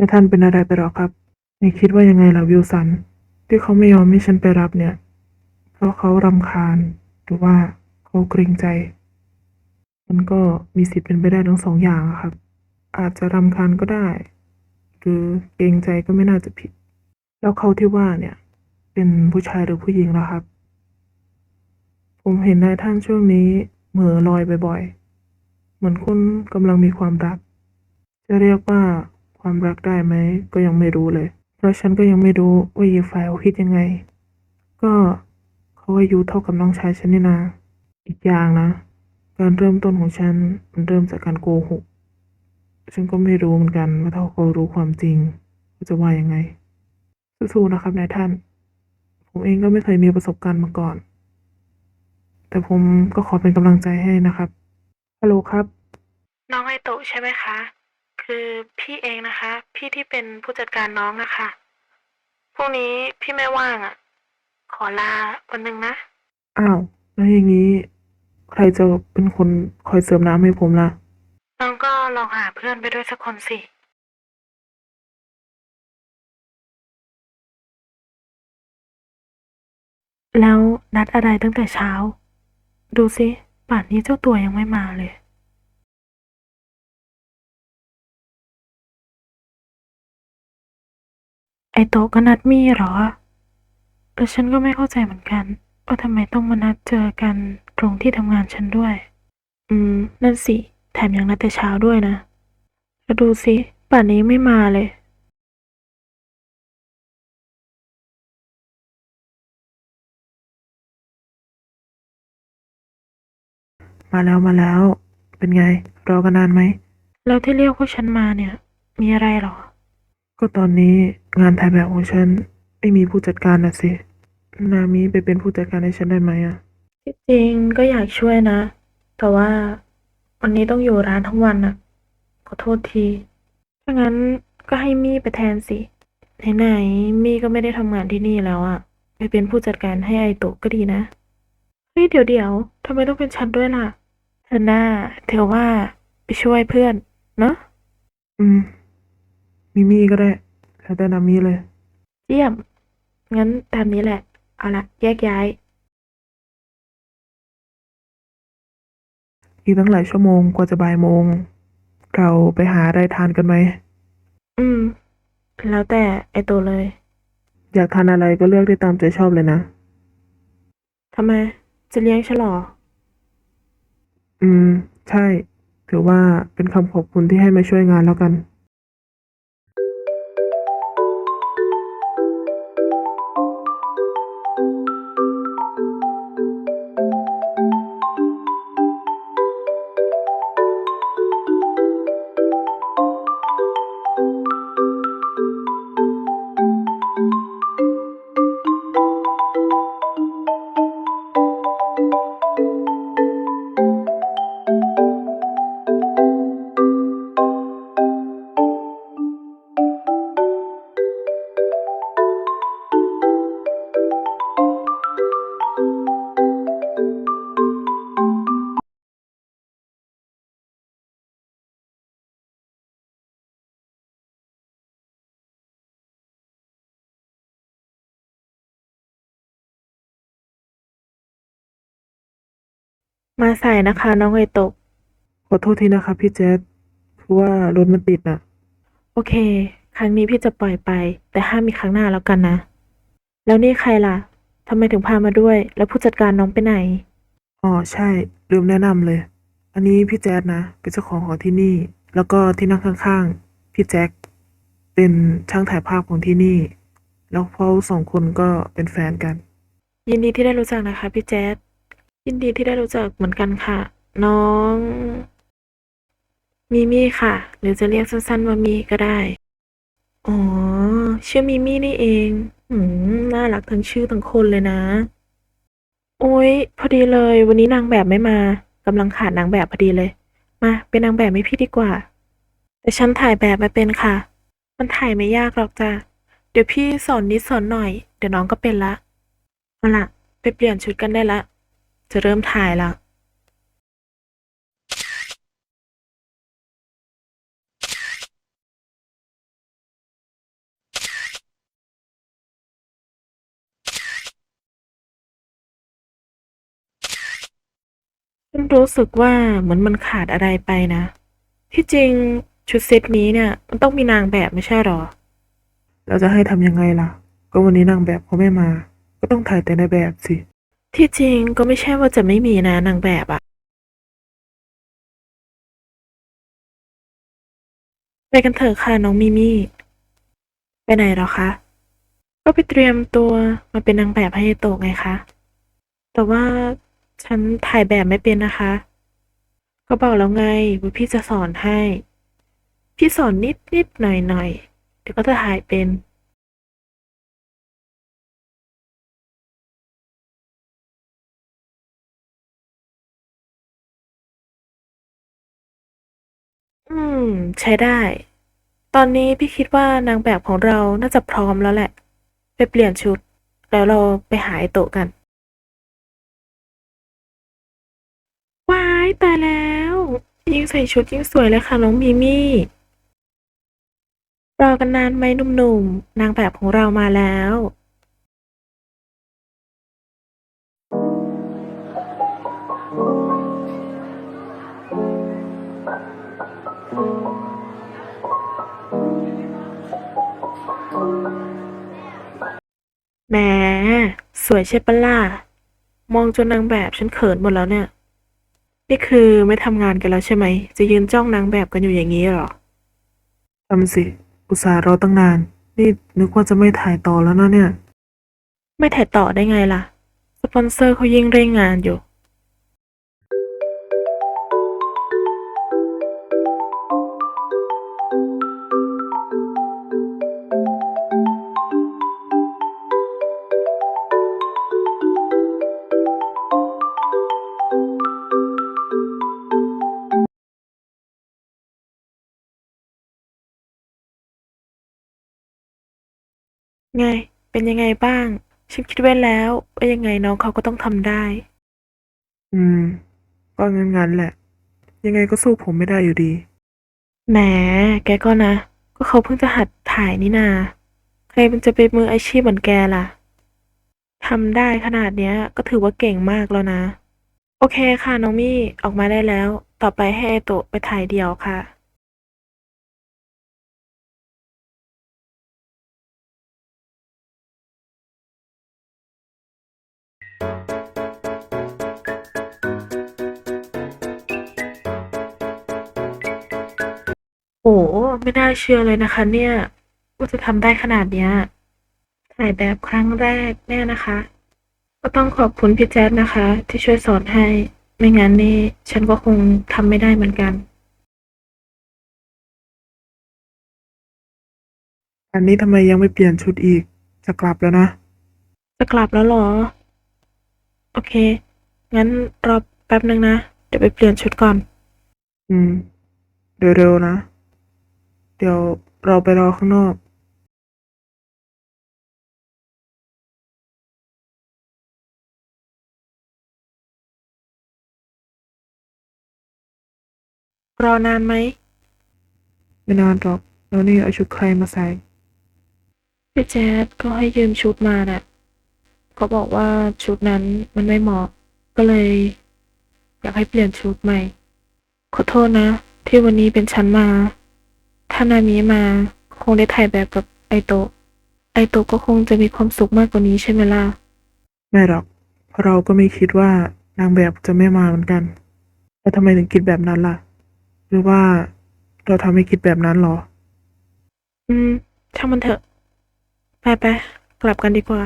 แต่ท่านเป็นอะไรไปหรอครับนายคิดว่ายังไงล่ะวิลสัน ที่เขาไม่ยอมให้ฉันไปรับเนี่ย เพราะเขารำคาญหรือว่าเขาเกรงใจ มันก็มีสิทธิ์เป็นไปได้ทั้งสองอย่างครับ อาจจะรำคาญก็ได้ หรือเกรงใจก็ไม่น่าจะผิด แล้วเขาที่ว่าเนี่ย เป็นผู้ชายหรือผู้หญิงล่ะครับ ผมเห็นนายท่านช่วงนี้เหม่อลอยบ่อยๆ เหมือนคุณกำลังมีความรัก จะเรียกว่า ความรักได้ไหมก็ยังไม่รู้เลย เพราะฉันก็ยังไม่รู้ว่าอีฝ่ายเขาคิดยังไง ก็เขาอายุเท่ากับน้องชายฉันนี่นา อีกอย่างนะ การเริ่มต้นของฉันมันเริ่มจากการโกหก ฉันก็ไม่รู้เหมือนกันว่าถ้าเขารู้ความจริงเขาจะว่ายังไง สู้ๆนะครับนายท่าน ผมเองก็ไม่เคยมีประสบการณ์มาก่อน แต่ผมก็ขอเป็นกำลังใจให้นะครับฮัลโหลครับ น้องไอโตะใช่ไหมคะ คือพี่เองนะคะ พี่ที่เป็นผู้จัดการน้องนะคะพรุ่งนี้พี่ไม่ว่างอะ่ะ ขอลาวันหนึ่งนะอ้าวแล้วอย่างนี้ ใครจะเป็นคนคอยเสริมน้ำให้ผมล่ะ น้องก็ลองหาเพื่อนไปด้วยสักคนสิ แล้วนัดอะไรตั้งแต่เช้า ดูสิป่านนี้เจ้าตัวยังไม่มาเลย โต๊ะก็นัดมี่เหรอแล้วฉันก็ไม่เข้าใจเหมือนกันว่าทำไมต้องมานัดเจอกันตรงที่ทำงานฉันด้วย อืม นั่นสิ แถมยังนัดแต่เช้าด้วยนะ แล้วดูสิ ป่านนี้ไม่มาเลยมาแล้วมาแล้ว เป็นไง รอกันนานไหม แล้วที่เรียกพวกฉันมาเนี่ย มีอะไรเหรอ ก็ตอนนี้งานถ่ายแบบของฉันไม่มีผู้จัดการนะสิ นามิไปเป็นผู้จัดการให้ฉันได้ไหมอะที่จริงก็อยากช่วยนะ แต่ว่าวันนี้ต้องอยู่ร้านทั้งวันน่ะขอโทษที ถ้างั้นก็ให้มี่ไปแทนสิ ไหนๆมี่ก็ไม่ได้ทำงานที่นี่แล้วอะไปเป็นผู้จัดการให้ไอโตะก็ดีนะ เฮ้ยเดี๋ยวเดี๋ยวทำไมต้องเป็นฉันด้วยล่ะเธอหน้าเธอว่าไปช่วยเพื่อน เนอะอืม มิมี่ก็ได้แล้วแต่นามิเลย เยี่ยม งั้นตามนี้แหละ เอาละแยกย้าย อีกตั้งหลายชั่วโมงกว่าจะบ่ายโมง เราไปหาอะไรทานกันไหม อืม แล้วแต่ไอโตเลย อยากทานอะไรก็เลือกได้ตามใจชอบเลยนะ ทำไม จะเลี้ยงฉันเหรออืม ใช่ ถือว่าเป็นคำขอบคุณที่ให้มาช่วยงานแล้วกัน มาสายนะคะ น้องไอโตะขอโทษทีนะครับพี่เจษคือว่ารถมันติดน่ะ โอเค ครั้งนี้พี่จะปล่อยไป แต่ห้ามมีครั้งหน้าแล้วกันนะ แล้วนี่ใครล่ะทำไมถึงพามาด้วย แล้วผู้จัดการน้องไปไหน อ๋อใช่ ลืมแนะนำเลย อันนี้พี่แจ๊ดนะ เป็นเจ้าของของที่นี่ แล้วก็ที่นั่งข้างๆ พี่แจ็คเป็นช่างถ่ายภาพของที่นี่ แล้วเขาสองคนก็เป็นแฟนกัน ยินดีที่ได้รู้จักนะคะ พี่แจ๊ด ยินดีที่ได้รู้จักเหมือนกันค่ะ น้อง มิมี่ค่ะ หรือจะเรียกสั้นๆว่ามีก็ได้ อ๋อ ชื่อมิมี่นี่เองอืม น่ารักทั้งชื่อทั้งคนเลยนะ โอ๊ยพอดีเลย วันนี้นางแบบไม่มากำลังขาดนางแบบพอดีเลย มาเป็นนางแบบให้พี่ดีกว่า แต่ฉันถ่ายแบบไม่เป็นค่ะ มันถ่ายไม่ยากหรอกจ้ะ เดี๋ยวพี่สอนนิดสอนหน่อย เดี๋ยวน้องก็เป็นละ เอาล่ะ ไปเปลี่ยนชุดกันได้ละ จะเริ่มถ่ายละฉันรู้สึกว่าเหมือนมันขาดอะไรไปนะ ที่จริงชุดเซตนี้เนี่ย มันต้องมีนางแบบไม่ใช่หรอ เราจะให้ทำยังไงล่ะ ก็วันนี้นางแบบเขาไม่มา ก็ต้องถ่ายแต่ในแบบสิ ที่จริงก็ไม่ใช่ว่าจะไม่มีนะนางแบบอะไปกันเถอะค่ะน้องมิมี่ ไปไหนหรอคะ ก็ไปเตรียมตัวมาเป็นนางแบบให้โตะไงคะ แต่ว่าฉันถ่ายแบบไม่เป็นนะคะ ก็บอกแล้วไงว่าพี่จะสอนให้ พี่สอนนิดนิดหน่อยหน่อยเดี๋ยวก็จะถ่ายเป็น ม ใช้ได้ ตอนนี้พี่คิดว่านางแบบของเราน่าจะพร้อมแล้วแหละ ไปเปลี่ยนชุด แล้วเราไปหาไอโตะกัน ว้ายตายแล้ว ยิ่งใส่ชุดยิ่งสวยเลยค่ะน้องมีมี่ รอกันนานไหมหนุ่มๆนางแบบของเรามาแล้ว วยใช่ปะล่ะมองจนนางแบบฉันเขินหมดแล้วเนี่ย นี่คือไม่ทำงานกันแล้วใช่ไหม จะยืนจ้องนางแบบกันอยู่อย่างนี้เหรอทำสิ อุตส่าห์รอตั้งนาน นี่นึกว่าจะไม่ถ่ายต่อแล้วนะเนี่ย ไม่ถ่ายต่อได้ไงล่ะ สปอนเซอร์เขายิ่งเร่งงานอยู่ ไง เป็นยังไงบ้าง ฉันคิดไว้แล้วว่ายังไงน้องเขาก็ต้องทำได้ อืม ก็งั้นๆแหละ ยังไงก็สู้ผมไม่ได้อยู่ดี แหม แกก็นะ ก็เขาเพิ่งจะหัดถ่ายนี่นา ใครมันจะเป็นมืออาชีพเหมือนแกล่ะ ทำได้ขนาดเนี้ย ก็ถือว่าเก่งมากแล้วนะ โอเคค่ะน้องมี่ ออกมาได้แล้ว ต่อไปให้ไอโตะไปถ่ายเดี่ยวค่ะ ไม่น่าเชื่อเลยนะคะ เนี่ย ว่าจะทำได้ขนาดเนี้ย ถ่ายแบบครั้งแรกแน่นะคะ ก็ต้องขอบคุณพี่แจ๊ดนะคะ ที่ช่วยสอนให้ ไม่งั้นนี่ฉันก็คงทำไม่ได้เหมือนกัน อันนี้ทำไมยังไม่เปลี่ยนชุดอีก จะกลับแล้วนะ จะกลับแล้วเหรอ โอเค งั้นรอแป๊บนึงนะ เดี๋ยวไปเปลี่ยนชุดก่อน อืม เร็วๆนะ เดี๋ยวเราไปรอข้างนอกรอนานไหมไม่นานหรอกแล้วนี่เอาชุดใครมาใส่ พี่แจ๊ดก็ให้ยืมชุดมาน่ะเขาบอกว่าชุดนั้นมันไม่เหมาะ ก็เลย อยากให้เปลี่ยนชุดใหม่ ขอโทษนะ ที่วันนี้เป็นฉันมา ถ้านามิมาคงได้ถ่ายแบบกับไอโตะไอโตะก็คงจะมีความสุขมากกว่านี้ใช่ไหมล่ะ ไม่หรอก เพราะเราก็ไม่คิดว่านางแบบจะไม่มาเหมือนกัน แล้วทำไมถึงคิดแบบนั้นล่ะ หรือว่าเราทำให้คิดแบบนั้นเหรอ อืม ช่างมันเถอะ ไปไปๆกลับกันดีกว่า